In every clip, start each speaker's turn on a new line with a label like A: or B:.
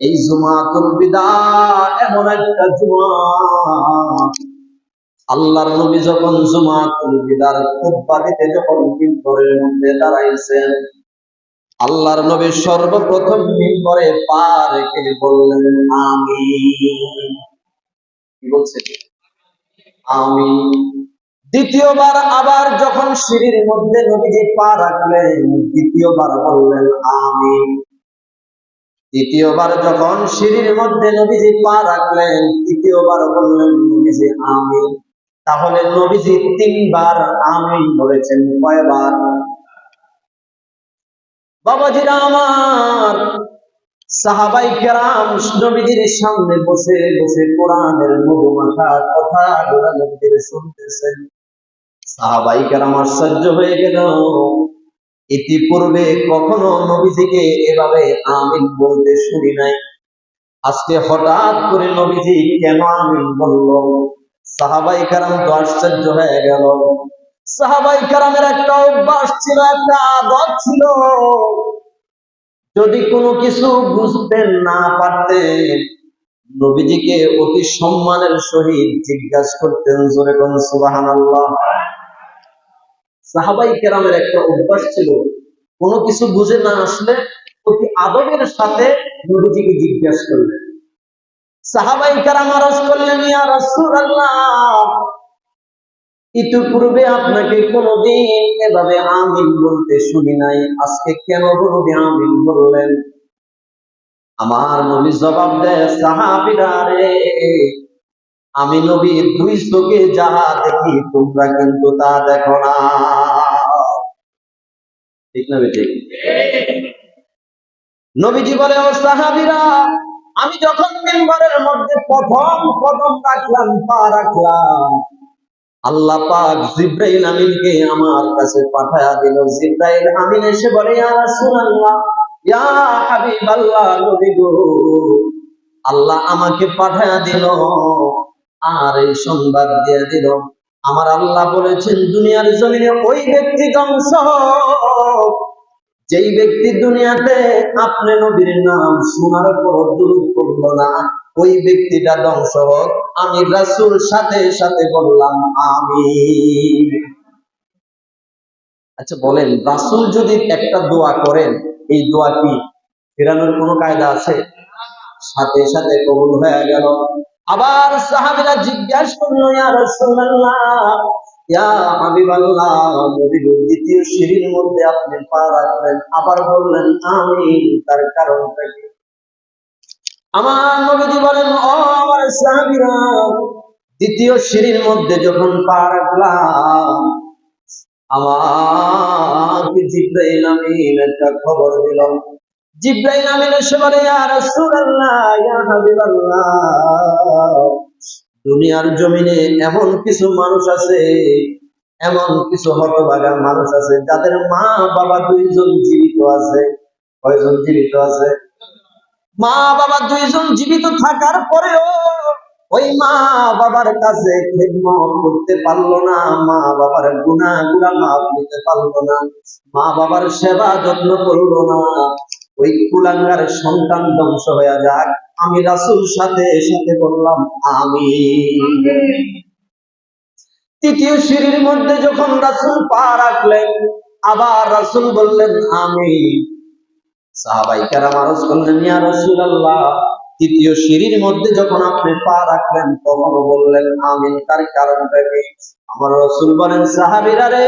A: এই জুমাতুল বিদা এমন একটা জুমা। আল্লাহর নবী যখন জুমাতুল বিদার খুতবা দিতে যখন মিম্বরের মধ্যে দাঁড়াইছেন, আল্লাহর নবী সর্বপ্রথম মিম্বরে পা রেখে বললেন আমি কি বলছে? আমি দ্বিতীয়বার আবার যখন সিঁড়ির মধ্যে নবীজি পা রাখলেন, দ্বিতীয়বার বললেন আমি তৃতীয়বার যখন সিঁড়ির মধ্যে নবীজি পা রাখলেন, তৃতীয়বার বললেন, নবীজি আমি তাহলে নবীজি তিনবার আমি বলেছেন, কয়বার? বাবাজিরা আমার, সাহাবাই কেরাম নবীজির সামনে বসে বসে কোরআনের মধুমাখা কথা গোড়া নবীজির শুনতেছেন। সাহাবাই কেরাম আশ্চর্য হয়ে গেল। ইতিপূর্বে কখনো নবীজিকে এভাবে আমিন বলতে শুনি নাই। আজকে হঠাৎ করে নবীজি কেন আমিন বলল? সাহাবাই কারাম তো আশ্চর্য হয়ে গেল। সাহাবাই কারামের একটা অভ্যাস ছিল, একটা আদত ছিল। যদি কোনো কিছু বুঝতেন না পারতেন, নবীজিকে অতি সম্মানের সহিত জিজ্ঞাসা করতেন, জোরে কোন সুবাহান আল্লাহ সাহাবাই কেরামের একটা অভ্যাস ছিল কোনো কিছু বুঝে না আসলে অতি আদবের সাথে নবীজিকে জিজ্ঞাসা করলেন। সাহাবাই কেরাম আরজ করলেন, ইয়া রাসূলুল্লাহ, ইতিপূর্বে আপনাকে কোনোদিন এভাবে আমিন বলতে শুনি নাই। আজকে কেন বলবে আমিন বললেন? আমার নবী জবাব দেয়, সাহাবিরা রে, আমি নবী দুই চোখে যাহা দেখি, তোমরা কিন্তু তা দেখো না। ঠিক না বেঠিক নবীজি বলে, ও সাহাবিরা, আমি যখন মেম্বারের মধ্যে প্রথম কদম রাখলাম, পা রাখলাম, আল্লাহ পাক জিব্রাইল আমিনকে আমার কাছে পাঠায়া দিল। জিব্রাইল আমিন এসে বলে, ইয়া রাসূলুল্লাহ, ইয়া হাবিবাল্লাহ নবী গো, আল্লাহ আমাকে পাঠায়া দিল আর এই সংবাদ দিয়ে দিল। আমার আল্লাহ বলেছেন, দুনিয়ার জমিনে ওই ব্যক্তি ধ্বংস যেই ব্যক্তি দুনিয়াতে আপনি নবীর নাম শোনার পর দুরূদ করল না, ওই ব্যক্তিটা ধ্বংস হোক। আমি রাসূল সাথে সাথে বললাম আমি আচ্ছা বলেন, রাসূল যদি একটা দোয়া করেন, এই দোয়া কি ফেরানোর কোনো কায়দা আছে? সাথে সাথে কবুল হয়ে গেল। আবার সাহাবীরা জিজ্ঞাসা দ্বিতীয় সিঁড়ির মধ্যে আপনি পা রাখলেন। আবার বললেন আমি তার আমার নবীজি বলেন, ও আমার সাহাবীরা, দ্বিতীয় সিঁড়ির মধ্যে যখন পা রাখলাম, আমাকে জিব্রাইল আমিন একটা খবর দিলাম জিব্রাইল আমিন এসে বলে, ইয়া রাসূলুল্লাহ দুনিয়ার জমিনে এমন কিছু মানুষ আছে, এমন কিছু হতভাগা মানুষ আছে, যাদের মা, বাবা দুইজন জীবিত আছে। কয়জন জীবিত আছে? মা, বাবা দুইজন জীবিত থাকার পরেও ওই মা, বাবার কাছে করতে পারল না, মা, বাবার গুণা গুলা মাপ নিতে পারল না, মা, বাবার সেবা যত্ন করল না, ওই কুলাঙ্গার সন্তান ধ্বংস হয়ে যাক। আমি রাসুল সাথে সাথে বললাম আমি তৃতীয় সিঁড়ির মধ্যে যখন রাসুল পা রাখলেন, আবার রাসুল বললেন আমি সাহাবাই কেরাম আরজ করলেন, ইয়া রাসূলুল্লাহ। তৃতীয় সিঁড়ির মধ্যে যখন আপনি পা রাখলেন তখন বললেন, আমিন। তার কারণটা কি? আমার রসুল বলেন, সাহাবীরা রে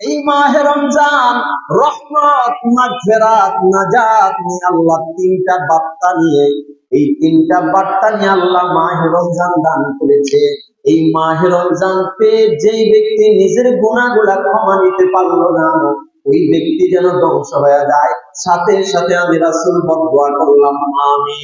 A: এই মাহে রমজান, রহমত মাগফিরাত নাজাত নিয়ে আল্লাহ তিনটা বার্তা নিয়ে, এই তিনটা বার্তা নিয়ে আল্লাহ মাহে রমজান দান করেছে। এই মাহে রমজান পেয়ে যেই ব্যক্তি নিজের গুণাগুলা ক্ষমা নিতে পারল না, ওই ব্যক্তি যেন ধ্বংস হয়ে যায়। সাথে সাথে আমি রাসুল বদুয়া করলাম আমি